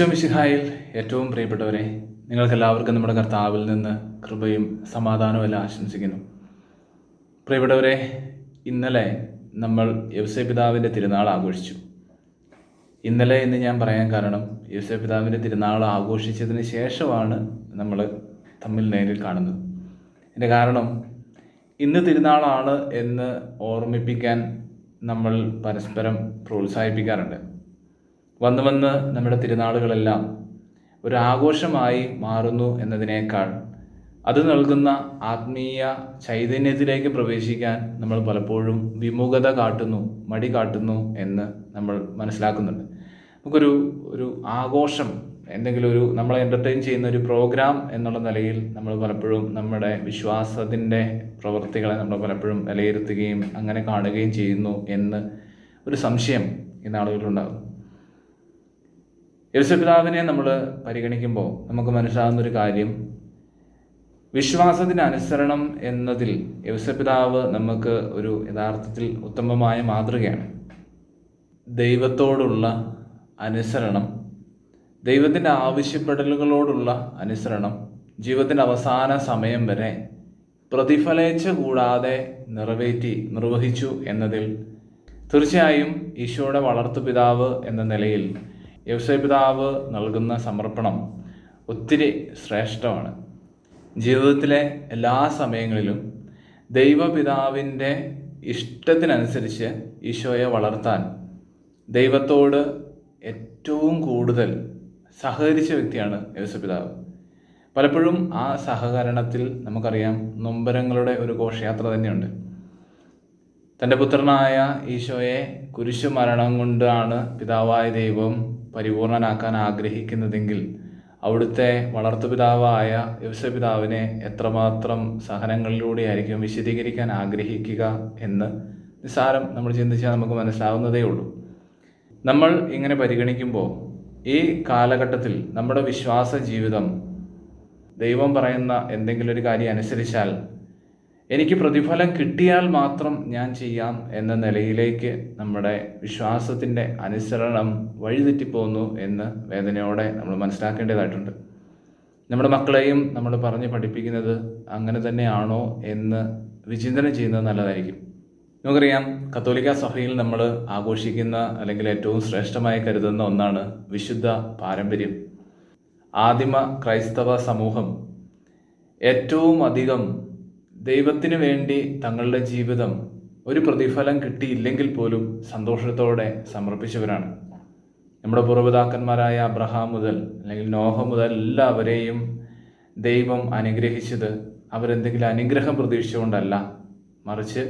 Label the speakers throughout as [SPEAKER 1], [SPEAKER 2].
[SPEAKER 1] ഈശോമിശിഹായിൽ ഏറ്റവും പ്രിയപ്പെട്ടവരെ നിങ്ങൾക്കെല്ലാവർക്കും നമ്മുടെ കർത്താവിൽ നിന്ന് കൃപയും സമാധാനവും എല്ലാം ആശംസിക്കുന്നു. പ്രിയപ്പെട്ടവരെ ഇന്നലെ നമ്മൾ യവസേ പിതാവിന്റെ തിരുനാൾ ആഘോഷിച്ചു. ഇന്നലെ എന്ന് ഞാൻ പറയാൻ കാരണം യവസേ പിതാവിന്റെ തിരുനാൾ ആഘോഷിച്ചതിന് ശേഷമാണ് നമ്മൾ തമ്മിൽ നേരിൽ കാണുന്നത്. എന്റെ കാരണം ഇന്ന് തിരുനാളാണ് എന്ന് ഓർമ്മിപ്പിക്കാൻ നമ്മൾ പരസ്പരം പ്രോത്സാഹിപ്പിക്കാറുണ്ട്. വന്ന് വന്ന് നമ്മുടെ തിരുനാളുകളെല്ലാം ഒരു ആഘോഷമായി മാറുന്നു എന്നതിനേക്കാൾ അത് നൽകുന്ന ആത്മീയ ചൈതന്യത്തിലേക്ക് പ്രവേശിക്കാൻ നമ്മൾ പലപ്പോഴും വിമുഖത കാട്ടുന്നു മടി കാട്ടുന്നു എന്ന് നമ്മൾ മനസ്സിലാക്കുന്നുണ്ട്. നമുക്കൊരു ഒരു ആഘോഷം എന്തെങ്കിലും ഒരു നമ്മളെ എന്റർടൈൻ ചെയ്യുന്ന ഒരു പ്രോഗ്രാം എന്നുള്ള നിലയിൽ നമ്മൾ പലപ്പോഴും നമ്മുടെ വിശ്വാസത്തിന്റെ പ്രവൃത്തികളെ നമ്മൾ പലപ്പോഴും വിലയിരുത്തുകയും അങ്ങനെ കാണുകയും ചെയ്യുന്നു എന്ന് ഒരു സംശയം ഈ ആളുകളുണ്ടാകും യേശുപിതാവിനെ നമ്മൾ പരിഗണിക്കുമ്പോൾ നമുക്ക് മനസ്സിലാകുന്ന ഒരു കാര്യം. വിശ്വാസത്തിന് അനുസരണം എന്നതിൽ യേശുപിതാവ് നമുക്ക് ഒരു യഥാർത്ഥത്തിൽ ഉത്തമമായ മാതൃകയാണ്. ദൈവത്തോടുള്ള അനുസരണം ദൈവത്തിന്റെ ആവശ്യപ്പെടലുകളോടുള്ള അനുസരണം ജീവിതത്തിന്റെ അവസാന സമയം വരെ പ്രതിഫലേച്ച കൂടാതെ നിറവേറ്റി നിർവഹിച്ചു എന്നതിൽ തീർച്ചയായും ഈശോയുടെ വളർത്തുപിതാവ് എന്ന നിലയിൽ യവസയ പിതാവ് നൽകുന്ന സമർപ്പണം ഒത്തിരി ശ്രേഷ്ഠമാണ്. ജീവിതത്തിലെ എല്ലാ സമയങ്ങളിലും ദൈവപിതാവിന്റെ ഇഷ്ടത്തിനനുസരിച്ച് ഈശോയെ വളർത്താൻ ദൈവത്തോട് ഏറ്റവും കൂടുതൽ സഹകരിച്ച വ്യക്തിയാണ് യേശുപിതാവ് പലപ്പോഴും ആ സഹകരണത്തിൽ നമുക്കറിയാം നൊമ്പരങ്ങളുടെ ഒരു ഘോഷയാത്ര തന്നെയുണ്ട്. തന്റെ പുത്രനായ ഈശോയെ കുരിശു മരണം കൊണ്ടാണ് പിതാവായ ദൈവം പരിപൂർണനാക്കാൻ ആഗ്രഹിക്കുന്നതെങ്കിൽ അവിടുത്തെ വളർത്തുപിതാവായ യവസപിതാവിനെ എത്രമാത്രം സഹനങ്ങളിലൂടെ ആയിരിക്കും വിശദീകരിക്കാൻ ആഗ്രഹിക്കുക എന്ന് നിസ്സാരം നമ്മൾ ചിന്തിച്ചാൽ നമുക്ക് മനസ്സിലാവുന്നതേ ഉള്ളൂ. നമ്മൾ ഇങ്ങനെ പരിഗണിക്കുമ്പോൾ ഈ കാലഘട്ടത്തിൽ നമ്മുടെ വിശ്വാസ ജീവിതം ദൈവം പറയുന്ന എന്തെങ്കിലും ഒരു കാര്യം അനുസരിച്ചാൽ എനിക്ക് പ്രതിഫലം കിട്ടിയാൽ മാത്രം ഞാൻ ചെയ്യാം എന്ന നിലയിലേക്ക് നമ്മുടെ വിശ്വാസത്തിന്റെ അനുസരണം വഴിതെറ്റിപ്പോകുന്നു എന്ന് വേദനയോടെ നമ്മൾ മനസ്സിലാക്കേണ്ടതായിട്ടുണ്ട്. നമ്മുടെ മക്കളെയും നമ്മൾ പറഞ്ഞ് പഠിപ്പിക്കുന്നത് അങ്ങനെ തന്നെയാണോ എന്ന് വിചിന്തനം ചെയ്യുന്നത് നല്ലതായിരിക്കും. നമുക്കറിയാം കത്തോലിക്ക സഭയിൽ നമ്മൾ ആഘോഷിക്കുന്ന അല്ലെങ്കിൽ ഏറ്റവും ശ്രേഷ്ഠമായി കരുതുന്ന ഒന്നാണ് വിശുദ്ധ പാരമ്പര്യം. ആദിമ ക്രൈസ്തവ സമൂഹം ഏറ്റവും അധികം ദൈവത്തിന് വേണ്ടി തങ്ങളുടെ ജീവിതം ഒരു പ്രതിഫലം കിട്ടിയില്ലെങ്കിൽ പോലും സന്തോഷത്തോടെ സമർപ്പിച്ചവരാണ്. നമ്മുടെ പൂർവതാക്കന്മാരായ അബ്രഹാം മുതൽ അല്ലെങ്കിൽ നോഹ മുതൽ എല്ലാവരെയും ദൈവം അനുഗ്രഹിച്ചത് അവരെന്തെങ്കിലും അനുഗ്രഹം പ്രതീക്ഷിച്ചുകൊണ്ടല്ല മറിച്ച്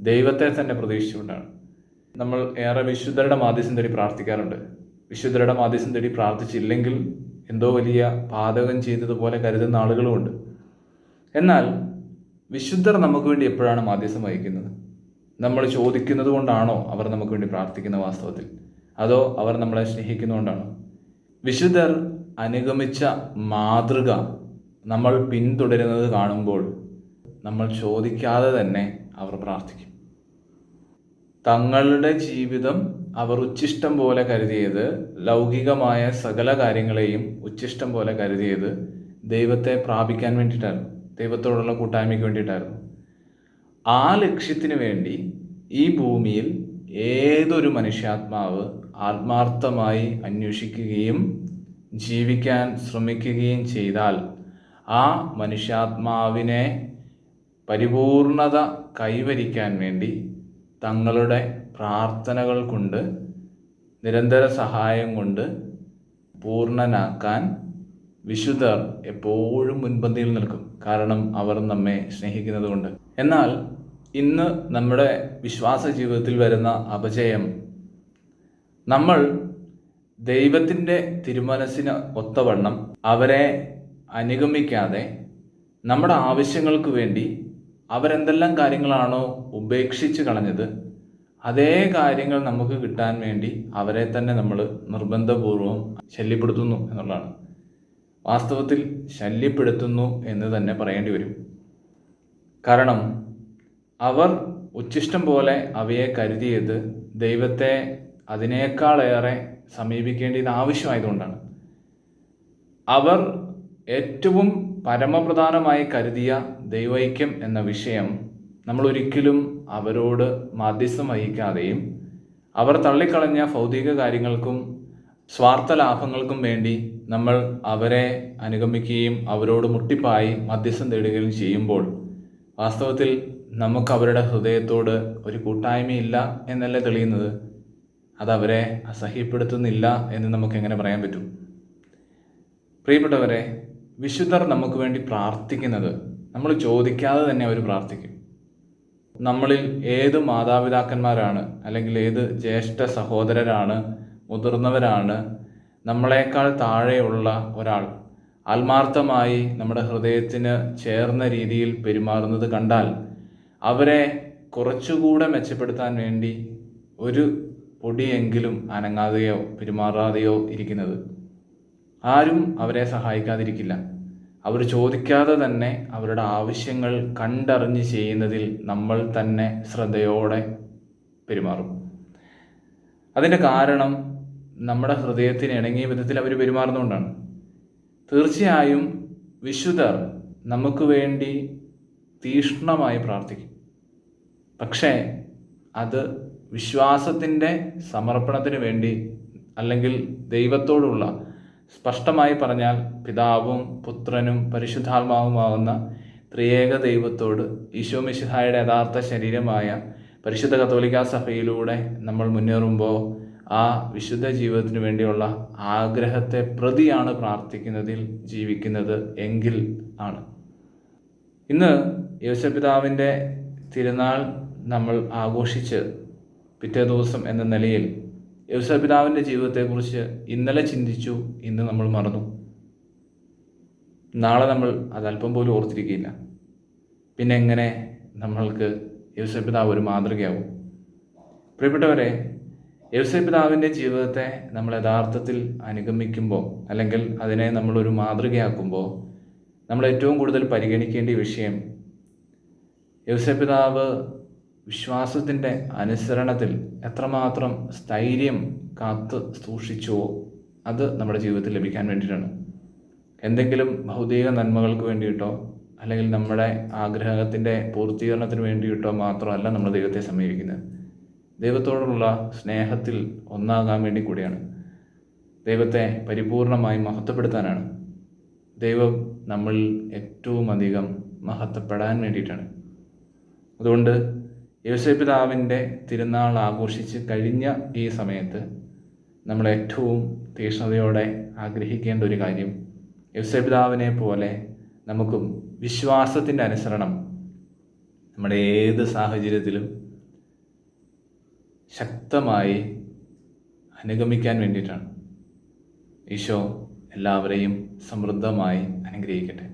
[SPEAKER 1] ദൈവത്തെ തന്നെ പ്രതീക്ഷിച്ചുകൊണ്ടാണ്. നമ്മൾ ഏറെ വിശുദ്ധരുടെ മാധ്യസം തേടി പ്രാർത്ഥിക്കാറുണ്ട്. വിശുദ്ധരുടെ മാധ്യസം തേടി പ്രാർത്ഥിച്ചില്ലെങ്കിൽ എന്തോ വലിയ പാതകം ചെയ്തതുപോലെ കരുതുന്ന ആളുകളുമുണ്ട്. എന്നാൽ വിശുദ്ധർ നമുക്ക് വേണ്ടി എപ്പോഴാണ് മാധ്യസം വഹിക്കുന്നത്? നമ്മൾ ചോദിക്കുന്നത് കൊണ്ടാണോ അവർ നമുക്ക് വേണ്ടി പ്രാർത്ഥിക്കുന്ന വാസ്തവത്തിൽ? അതോ അവർ നമ്മളെ സ്നേഹിക്കുന്നതുകൊണ്ടാണോ വിശുദ്ധർ അനുഗമിച്ച മാതൃക നമ്മൾ പിന്തുടരുന്നത് കാണുമ്പോൾ നമ്മൾ ചോദിക്കാതെ തന്നെ അവർ പ്രാർത്ഥിക്കും. തങ്ങളുടെ ജീവിതം അവർ ഉച്ചിഷ്ടം പോലെ കരുതിയത് ലൗകികമായ സകല കാര്യങ്ങളെയും ഉച്ചിഷ്ടം പോലെ കരുതിയത് ദൈവത്തെ പ്രാപിക്കാൻ വേണ്ടിയിട്ടായിരുന്നു. ദൈവത്തോടുള്ള കൂട്ടായ്മയ്ക്ക് വേണ്ടിയിട്ടായിരുന്നു. ആ ലക്ഷ്യത്തിന് വേണ്ടി ഈ ഭൂമിയിൽ ഏതൊരു മനുഷ്യാത്മാവ് ആത്മാർത്ഥമായി അന്വേഷിക്കുകയും ജീവിക്കാൻ ശ്രമിക്കുകയും ചെയ്താൽ ആ മനുഷ്യാത്മാവിനെ പരിപൂർണത കൈവരിക്കാൻ വേണ്ടി തങ്ങളുടെ പ്രാർത്ഥനകൾ കൊണ്ട് നിരന്തര സഹായം കൊണ്ട് പൂർണനാക്കാൻ വിശുദ്ധർ എപ്പോഴും മുൻപന്തിയിൽ നിൽക്കും. കാരണം അവർ നമ്മെ സ്നേഹിക്കുന്നതുകൊണ്ട്. എന്നാൽ ഇന്ന് നമ്മുടെ വിശ്വാസ ജീവിതത്തിൽ വരുന്ന അപജയം നമ്മൾ ദൈവത്തിന്റെ തിരുമനസ്സിന് ഒത്തവണ്ണം അവരെ അനുഗമിക്കാതെ നമ്മുടെ ആവശ്യങ്ങൾക്ക് വേണ്ടി അവരെന്തെല്ലാം കാര്യങ്ങളാണോ ഉപേക്ഷിച്ച് കളഞ്ഞത് അതേ കാര്യങ്ങൾ നമുക്ക് കിട്ടാൻ വേണ്ടി അവരെ തന്നെ നമ്മൾ നിർബന്ധപൂർവം ശല്യപ്പെടുത്തുന്നു എന്നുള്ളതാണ്. വാസ്തവത്തിൽ ശല്യപ്പെടുത്തുന്നു എന്ന് തന്നെ പറയേണ്ടി വരും. കാരണം അവർ ഉച്ഛിഷ്ടം പോലെ അവയെ കരുതിയത് ദൈവത്തെ അതിനേക്കാളേറെ സമീപിക്കേണ്ടത് ആവശ്യമായതുകൊണ്ടാണ്. അവർ ഏറ്റവും പരമപ്രധാനമായി കരുതിയ ദൈവൈക്യം എന്ന വിഷയം നമ്മൾ ഒരിക്കലും അവരോട് മാധ്യസ്ഥം വഹിക്കാതെയും അവർ തള്ളിക്കളഞ്ഞ ഭൗതിക കാര്യങ്ങൾക്കും സ്വാർത്ഥ ലാഭങ്ങൾക്കും വേണ്ടി നമ്മൾ അവരെ അനുഗമിക്കുകയും അവരോട് മുട്ടിപ്പായി മധ്യസ്ഥം തേടുകയും ചെയ്യുമ്പോൾ വാസ്തവത്തിൽ നമുക്ക് അവരുടെ ഹൃദയത്തോട് ഒരു കൂട്ടായ്മയില്ല എന്നല്ലേ തെളിയുന്നത്? അതവരെ അസഹ്യപ്പെടുത്തുന്നില്ല എന്ന് നമുക്ക് എങ്ങനെ പറയാൻ പറ്റും? പ്രിയപ്പെട്ടവരെ വിശുദ്ധർ നമുക്ക് വേണ്ടി പ്രാർത്ഥിക്കുന്നത് നമ്മൾ ചോദിക്കാതെ തന്നെ അവർ പ്രാർത്ഥിക്കും. നമ്മളിൽ ഏത് മാതാപിതാക്കന്മാരാണ് അല്ലെങ്കിൽ ഏത് ജ്യേഷ്ഠ സഹോദരരാണ് മുതിർന്നവരാണ്. നമ്മളെക്കാൾ താഴെയുള്ള ഒരാൾ. ആത്മാർത്ഥമായി നമ്മുടെ ഹൃദയത്തിന് ചേർന്ന രീതിയിൽ പെരുമാറുന്നത് കണ്ടാൽ അവരെ കുറച്ചുകൂടെ മെച്ചപ്പെടുത്താൻ വേണ്ടി ഒരു പൊടിയെങ്കിലും അനങ്ങാതെയോ പെരുമാറാതെയോ ഇരിക്കുന്നത് ആരും അവരെ സഹായിക്കാതിരിക്കില്ല. അവർ ചോദിക്കാതെ തന്നെ അവരുടെ ആവശ്യങ്ങൾ കണ്ടറിഞ്ഞ് ചെയ്യുന്നതിൽ നമ്മൾ തന്നെ ശ്രദ്ധയോടെ പെരുമാറും. അതിന്റെ കാരണം നമ്മുടെ ഹൃദയത്തിന് ഇണങ്ങിയ വിധത്തിൽ അവർ പെരുമാറുന്നുകൊണ്ടാണ് തീർച്ചയായും വിശുദ്ധർ നമുക്ക് വേണ്ടി തീഷ്ണമായി പ്രാർത്ഥിക്കും. പക്ഷേ അത് വിശ്വാസത്തിന്റെ സമർപ്പണത്തിന് വേണ്ടി അല്ലെങ്കിൽ ദൈവത്തോടുള്ള സ്പഷ്ടമായി പറഞ്ഞാൽ പിതാവും പുത്രനും പരിശുദ്ധാത്മാവുമാകുന്ന ത്രിയേക ദൈവത്തോട് ഈശോ മിശിഹായുടെ യഥാർത്ഥ ശരീരമായ പരിശുദ്ധ കത്തോലിക്കാ സഭയിലൂടെ നമ്മൾ മുന്നേറുമ്പോൾ ആ വിശുദ്ധ ജീവിതത്തിന് വേണ്ടിയുള്ള ആഗ്രഹത്തെ പ്രതിയാണ് പ്രാർത്ഥിക്കുന്നതിൽ ജീവിക്കുന്നത് എങ്കിൽ ആണ്. ഇന്ന് യേശുപിതാവിന്റെ തിരുനാൾ നമ്മൾ ആഘോഷിച്ച് പിറ്റേ ദിവസം എന്ന നിലയിൽ യേശുപിതാവിന്റെ ജീവിതത്തെക്കുറിച്ച് ഇന്നലെ ചിന്തിച്ചു ഇന്ന് നമ്മൾ മറന്നു. നാളെ നമ്മൾ അതല്പം പോലും ഓർത്തിരിക്കില്ല പിന്നെ എങ്ങനെ നമ്മൾക്ക് യേശുപിതാവ് ഒരു മാതൃകയാവും. പ്രിയപ്പെട്ടവരെ യേശുപിതാവിന്റെ ജീവിതത്തെ നമ്മൾ യഥാർത്ഥത്തിൽ അനുഗമിക്കുമ്പോൾ അല്ലെങ്കിൽ അതിനെ നമ്മളൊരു മാതൃകയാക്കുമ്പോൾ നമ്മൾ ഏറ്റവും കൂടുതൽ പരിഗണിക്കേണ്ട വിഷയം യൗസപിതാവ് വിശ്വാസത്തിന്റെ അനുസരണത്തിൽ എത്രമാത്രം സ്ഥൈര്യം കാത്ത് സൂക്ഷിച്ചുവോ അത് നമ്മുടെ ജീവിതത്തിൽ ലഭിക്കാൻ വേണ്ടിയിട്ടാണ്. എന്തെങ്കിലും ഭൗതിക നന്മകൾക്ക് വേണ്ടിയിട്ടോ അല്ലെങ്കിൽ നമ്മുടെ ആഗ്രഹത്തിന്റെ പൂർത്തീകരണത്തിന് വേണ്ടിയിട്ടോ മാത്രമല്ല നമ്മൾ ദൈവത്തെ സമീപിക്കുന്നത്. ദൈവത്തോടുള്ള സ്നേഹത്തിൽ ഒന്നാകാൻ വേണ്ടി കൂടിയാണ്. ദൈവത്തെ പരിപൂർണമായി മഹത്വപ്പെടുത്താനാണ്. ദൈവം നമ്മൾ ഏറ്റവും അധികം മഹത്വപ്പെടാൻ വേണ്ടിയിട്ടാണ്. അതുകൊണ്ട് യേശുപിതാവിന്റെ തിരുനാൾ ആഘോഷിച്ച് കഴിഞ്ഞ ഈ സമയത്ത് നമ്മൾ ഏറ്റവും തീക്ഷ്ണതയോടെ ആഗ്രഹിക്കേണ്ട ഒരു കാര്യം യേശുപിതാവിനെ പോലെ നമുക്കും വിശ്വാസത്തിന്റെ അനുസരണം നമ്മുടെ ഏത് സാഹചര്യത്തിലും ശക്തമായി അനുഗമിക്കാൻ വേണ്ടിയിട്ടാണ്. ഈശോ എല്ലാവരെയും സമൃദ്ധമായി അനുഗ്രഹിക്കട്ടെ.